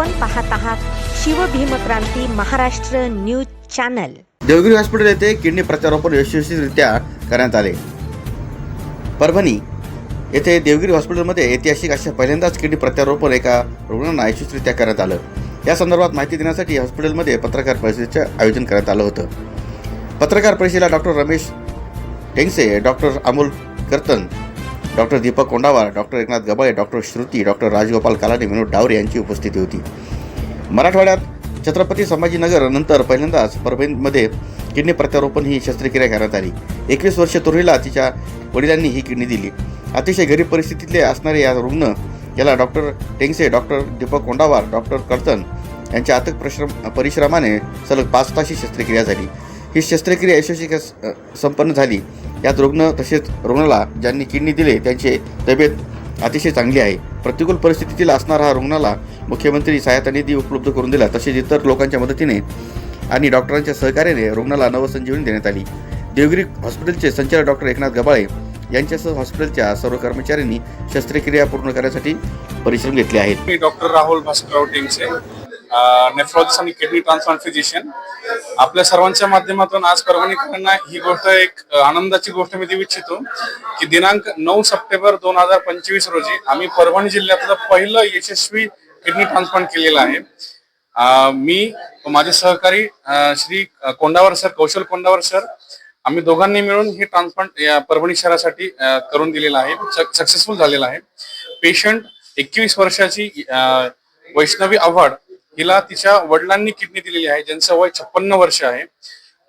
आपण पाहत आहात Shivbhimkranti Maharashtra news channel. Devgiri hospital येथे किडनी प्रत्यारोपण यशस्वीरित्या करण्यात आले. परभणी येथे देवगिरी हॉस्पिटलमध्ये ऐतिहासिक अशा पहिल्यांदाच किडनी प्रत्यारोपण एका रुग्णांना यशस्वीरित्या करण्यात आलं. या संदर्भात माहिती देण्यासाठी हॉस्पिटलमध्ये पत्रकार परिषदेचं आयोजन करण्यात आलं होतं. पत्रकार परिषदेला doctor Ramesh Tengse doctor Amol Kartan doctor Deepak Kondawar doctor Eknath Gabale doctor Shruti doctor Rajgopal Kalane Vinod Daware यांची उपस्थिती होती. मराठवाड्यात छत्रपती संभाजीनगर नंतर पहिल्यांदाच परभणीमध्ये किडनी प्रत्यारोपण ही शस्त्रक्रिया करण्यात आली. एकवीस वर्ष तरुणीला तिच्या वडिलांनी ही किडनी दिली. अतिशय गरीब परिस्थितीतले असणारे या रुग्ण याला doctor Tengse doctor Deepak Kondawar doctor Kartan यांच्या अथक परिश्रम परिश्रमाने सलग पाच तास शस्त्रक्रिया झाली. ही शस्त्रक्रिया यशस्वी संपन्न झाली. यात रुग्ण तसेच रुग्णाला ज्यांनी किडनी दिले त्यांचे तब्येत अतिशय चांगली आहे. प्रतिकूल परिस्थितीतील असणारा हा रुग्णाला मुख्यमंत्री सहायता निधी उपलब्ध करून दिला तसेच इतर लोकांच्या मदतीने आणि डॉक्टरांच्या सहकार्याने रुग्णाला नवसंजीवनी देण्यात आली. देवगिरी हॉस्पिटलचे संचालक डॉक्टर एकनाथ गबाळे यांच्यासह हॉस्पिटलच्या सर्व कर्मचाऱ्यांनी शस्त्रक्रिया पूर्ण करण्यासाठी परिश्रम घेतले आहेत. मी डॉक्टर राहुल भास्करराव टिंगसे. नेफ्रॉलॉजिस्ट आणि किडनी ट्रान्सप्लांट फिजिशियन आपल्या सर्वांच्या माध्यमातून आज परभणीकरांना ही गोष्ट एक आनंदाची गोष्ट मी देऊ इच्छितो की दिनांक नऊ सप्टेंबर दोन हजार पंचवीस रोजी आम्ही परभणी जिल्ह्यातलं पहिलं यशस्वी किडनी ट्रान्सप्लांट केलेलं आहे. मी माझे सहकारी श्री कोंडावर सर कौशल कोंडावर सर आम्ही दोघांनी मिळून हे ट्रान्सप्लांट परभणी शहरासाठी करून दिलेलं आहे. सक्सेसफुल झालेलं आहे. पेशंट एकवीस वर्षाची अ, वैष्णवी आव्हाड हिला तिच्या वडिलांनी किडनी दिलेली आहे ज्यांचं वय छप्पन्न वर्ष आहे.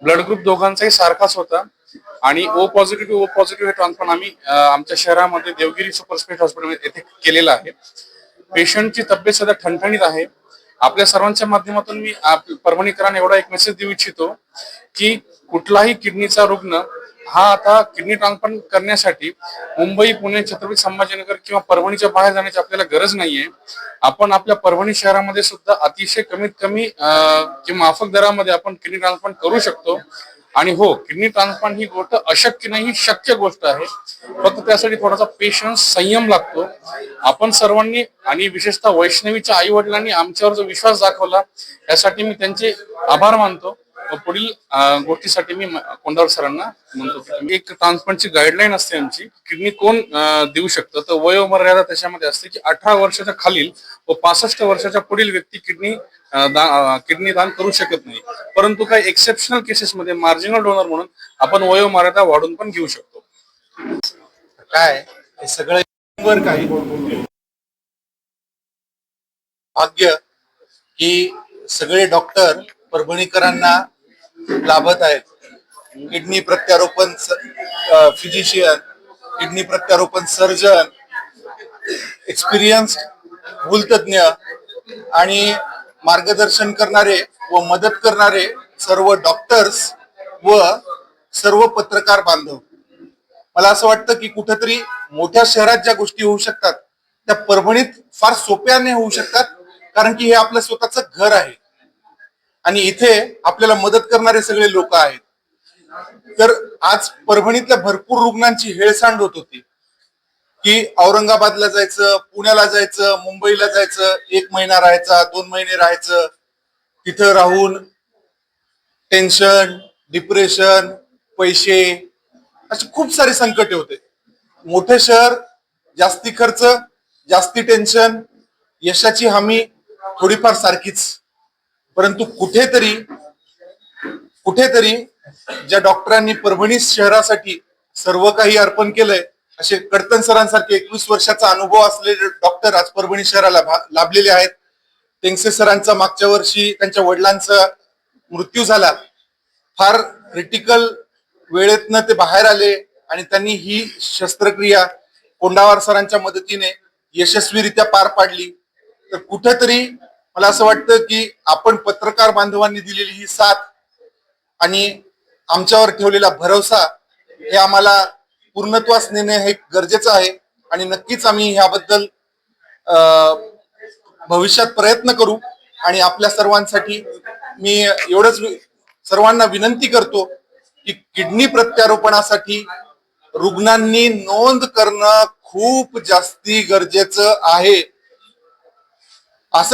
ब्लड ग्रुप दोघांचाही सारखाच होता. आणि ओ पॉझिटिव्ह ओ पॉझिटिव्ह हे ट्रान्सफर आम्ही आमच्या शहरामध्ये देवगिरी सुपर स्पेशल हॉस्पिटल येथे केलेलं आहे. पेशंटची तब्येत सध्या ठणठणीत आहे. आपल्या सर्वांच्या माध्यमातून मी परभणीकरांना एवढा एक मेसेज देऊ इच्छितो की कुठलाही किडनीचा रुग्ण हा आता किडनी ट्रान्सप्लांट करण्यासाठी मुंबई पुणे छत्रपती संभाजीनगर किंवा परभणीच्या बाहेर जाण्याची आपल्याला गरज नाहीये. आपण आपल्या परभणी शहरामध्ये सुद्धा अतिशय कमीत कमी किंवा माफक दरामध्ये आपण किडनी ट्रान्सप्लांट करू शकतो. आणि हो किडनी ट्रान्सप्लांट ही गोष्ट अशक्य नाही ही शक्य गोष्ट आहे. फक्त त्यासाठी थोडासा पेशन्स संयम लागतो. आपण सर्वांनी आणि विशेषतः वैष्णवीच्या आई वडिलांनी आमच्यावर जो विश्वास दाखवला यासाठी मी त्यांचे आभार मानतो. पुढील गोष्टीसाठी मी कोंडावर सरांना म्हणतो एक ट्रान्सप्लांटची गाईडलाईन असते आमची किडनी कोण देऊ शकतं? तर वयोमर्यादा त्याच्यामध्ये असते की अठरा वर्षाच्या खालील व पासष्ट वर्षाच्या पुढील व्यक्ती किडनी किडनी दान करू शकत नाही. परंतु काही एक्सेप्शनल केसेसमध्ये मार्जिनल डोनर म्हणून आपण वयोमर्यादा वाढून पण घेऊ शकतो. काय? हे सगळं भाग्य की सगळे डॉक्टर परभणीकरांना लाभत आहेत. किडनी प्रत्यारोपण फिजिशियन किडनी प्रत्यारोपण सर्जन एक्सपिरियन्स भूलतज्ञ आणि मार्गदर्शन करणारे व मदत करणारे सर्व डॉक्टर्स व सर्व पत्रकार बांधव. मला असं वाटतं की कुठेतरी मोठ्या शहरात ज्या गोष्टी होऊ शकतात त्या परभणीत फार सोप्याने होऊ शकतात कारण की हे आपलं स्वतःचं घर आहे. आणि इथे आपल्याला मदत करणारे सगळे लोक आहेत. तर आज परभणीतल्या भरपूर रुग्णांची हेळसांड होत होती. की औरंगाबादला जायचं पुण्याला जायचं मुंबईला जायचं एक महिना राहायचा दोन महिने राहायचं तिथं राहून टेन्शन डिप्रेशन पैसे असे खूप सारे संकटे होते. मोठे शहर जास्ती खर्च जास्ती टेन्शन यशाची हमी थोडीफार सारखीच परंतु कुठेतरी कुठेतरी ज्या डॉक्टरांनी परभणी शहरासाठी सर्व काही अर्पण केलंय असे कडतन सरांसारखे एकवीस वर्षाचा अनुभव असलेले डॉक्टर आज परभणी शहराला भा- लाभलेले आहेत. टेंगसे सरांचा मागच्या वर्षी त्यांच्या वडिलांचा मृत्यू झाला. फार क्रिटिकल वेळेतनं ते बाहेर आले आणि त्यांनी ही शस्त्रक्रिया कोंडावार सरांच्या मदतीने यशस्वीरित्या पार पाडली. तर कुठेतरी मला असं वाटतं की आपण पत्रकार बांधवांनी दिलेली ही साथ आणि आमच्यावर ठेवलेला भरोसा हे आम्हाला पूर्णत्वास नेणे हे गरजेचं आहे आणि नक्कीच आम्ही ह्याबद्दल अं, भविष्यात प्रयत्न करू आणि आपल्या सर्वांसाठी मी एवढंच सर्वांना विनंती करतो की किडनी प्रत्यारोपणासाठी रुग्णांनी नोंद करणं खूप जास्ती गरजेचं आहे. असं